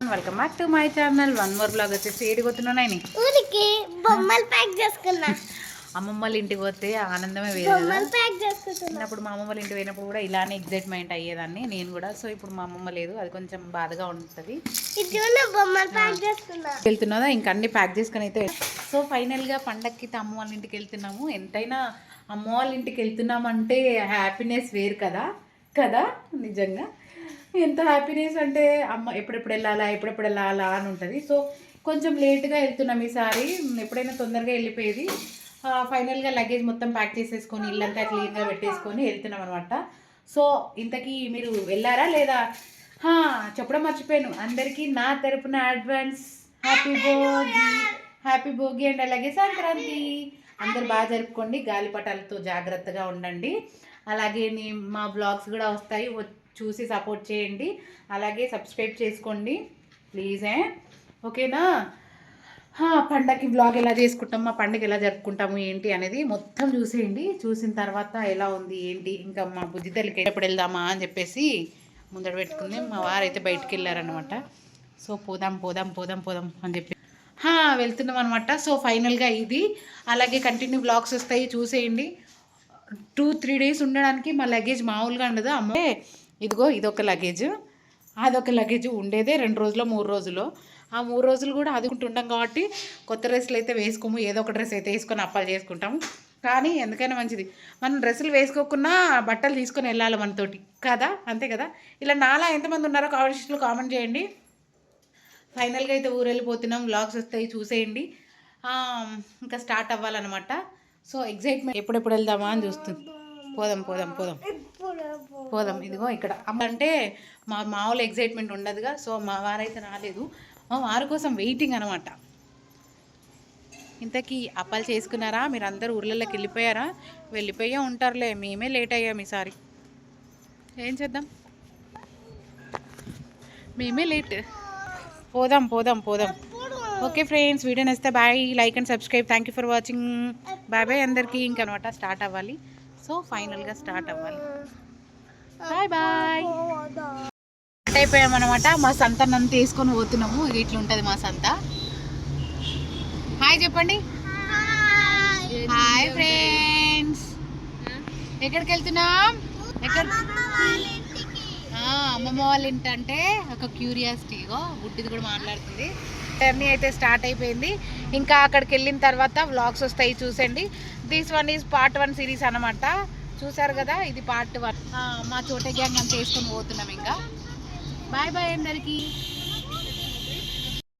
Welcome back to my channel. One more blog వచ్చేసి ఏడిపోతున్నాయి ఊరికి బొమ్మలు ప్యాక్ చేసుకున్నా. అమ్మమ్మ వాళ్ళ ఇంటికి పోతే ఆనందమే వేరు ప్యాక్ చిన్నప్పుడు మా అమ్మమ్మ వాళ్ళ ఇంటికి పోయినప్పుడు కూడా ఇలానే ఎగ్జైట్మెంట్ అయ్యేదాన్ని. నేను కూడా సో ఇప్పుడు మా అమ్మమ్మ లేదు అది కొంచెం బాధగా ఉంటుంది. వెళ్తున్నదా ఇంకా అన్ని ప్యాక్ చేసుకొని అయితే సో ఫైనల్గా పండక్కి అమ్మ వాళ్ళ ఇంటికి వెళ్తున్నాము. ఎంతైనా అమ్మ వాళ్ళ ఇంటికి వెళ్తున్నామంటే హ్యాపీనెస్ వేరు కదా. కదా? నిజంగా. ఎంత హ్యాపీనెస్ అంటే అమ్మ ఎప్పుడెప్పుడు వెళ్ళాలా ఎప్పుడెప్పుడు వెళ్ళాలా అని ఉంటుంది. సో కొంచెం లేట్గా వెళ్తున్నాం ఈసారి. ఎప్పుడైనా తొందరగా వెళ్ళిపోయేది. ఫైనల్గా లగేజ్ మొత్తం ప్యాక్ చేసేసుకొని ఇల్లంతా క్లీన్గా పెట్టేసుకొని వెళ్తున్నాం అనమాట సో ఇంతకీ మీరు వెళ్ళారా లేదా? చెప్పడం మర్చిపోయాను. అందరికీ నా తరపున advance happy Bhogi happy Bhogi and అలాగే సంక్రాంతి. అందరు బాగా జరుపుకోండి గాలిపటాలతో జాగ్రత్తగా ఉండండి. అలాగే మా బ్లాగ్స్ కూడా వస్తాయి. వ- చూసి సపోర్ట్ చేయండి. అలాగే సబ్స్క్రైబ్ చేసుకోండి. ప్లీజ్ ఏ? ఓకేనా? పండగకి బ్లాగ్ ఎలా చేసుకుంటాం మా పండగ ఎలా జరుపుకుంటాము ఏంటి అనేది మొత్తం చూసేయండి. చూసిన తర్వాత ఎలా ఉంది ఏంటి ఇంకా మా బుద్ధి తల్లికి ఎప్పుడు వెళ్దామా అని చెప్పేసి ముందర పెట్టుకుంది. మా వారైతే బయటికి వెళ్ళారనమాట సో పోదాం పోదాం పోదాం పోదాం అని చెప్పి. వెళ్తున్నాం అనమాట సో ఫైనల్గా ఇది. అలాగే కంటిన్యూ బ్లాగ్స్ వస్తాయి చూసేయండి. టూ త్రీ డేస్ ఉండడానికి మా లగేజ్ మామూలుగా ఉండదు. అమ్మే ఇదిగో ఇదొక లగేజ్ అదొక లగేజ్ ఉండేదే రెండు రోజులు మూడు రోజులు. ఆ మూడు రోజులు కూడా అదుకుంటుంటాం కాబట్టి కొత్త డ్రెస్సులు అయితే వేసుకోము. ఏదో ఒక డ్రెస్ అయితే వేసుకొని అప్పాలు చేసుకుంటాము కానీ ఎందుకైనా మంచిది. మనం డ్రెస్సులు వేసుకోకున్నా బట్టలు తీసుకొని వెళ్ళాలి మనతోటి. కదా? అంతే కదా? ఇలా నాలా ఎంతమంది ఉన్నారో కామెంట్స్లో కామెంట్ చేయండి. ఫైనల్గా అయితే ఊరు వెళ్ళిపోతున్నాం. వ్లాగ్స్ వస్తాయి చూసేయండి. ఇంకా స్టార్ట్ అవ్వాలన్నమాట. సో ఎగ్జైట్మెంట్ ఎప్పుడెప్పుడు వెళ్దామా అని చూస్తుంది పోదాం పోదాం పోదాం. పోదాం ఇదిగో ఇక్కడ. అంటే మా మామూలు ఎగ్జైట్మెంట్ ఉండదుగా సో మా వారైతే రాలేదు. మా వారి కోసం వెయిటింగ్ అనమాట ఇంతకీ అప్పాలు చేసుకున్నారా? మీరు అందరూ ఊర్లలోకి వెళ్ళిపోయారా? వెళ్ళిపోయే ఉంటారులే మేమే లేట్ అయ్యాం ఈసారి. ఏం చేద్దాం? మేమే లేట్ పోదాం పోదాం పోదాం. ఓకే ఫ్రెండ్స్ వీడియో నచ్చితే bye like and subscribe thank you for watching bye bye అందరికీ. ఇంకనమాట స్టార్ట్ అవ్వాలి. సో ఫైనల్గా స్టార్ట్ అవ్వాలి. బాయ్ బాయ్ స్టార్ట్ అయిపోయామన్నమాట. మా సంత నన్ను తీసుకొని పోతున్నాము. ఇట్లా ఉంటుంది మా సంత. హాయ్ చెప్పండి. హాయ్ ఫ్రెండ్స్ ఎక్కడికి వెళ్తున్నాం ఎక్కడ అమ్మమ్మ వాళ్ళ ఏంటంటే ఒక క్యూరియాసిటీగో గుడ్డిది కూడా మాట్లాడుతుంది. జర్నీ అయితే స్టార్ట్ అయిపోయింది. ఇంకా అక్కడికి వెళ్ళిన తర్వాత వ్లాగ్స్ వస్తాయి చూసండి this one is part one series అనమాట చూసారు కదా ఇది పార్ట్ వన్ మా చోట గ్యాంగ్ అంతా వేసుకొని పోతున్నాం ఇంకా. బాయ్ బాయ్ అందరికీ.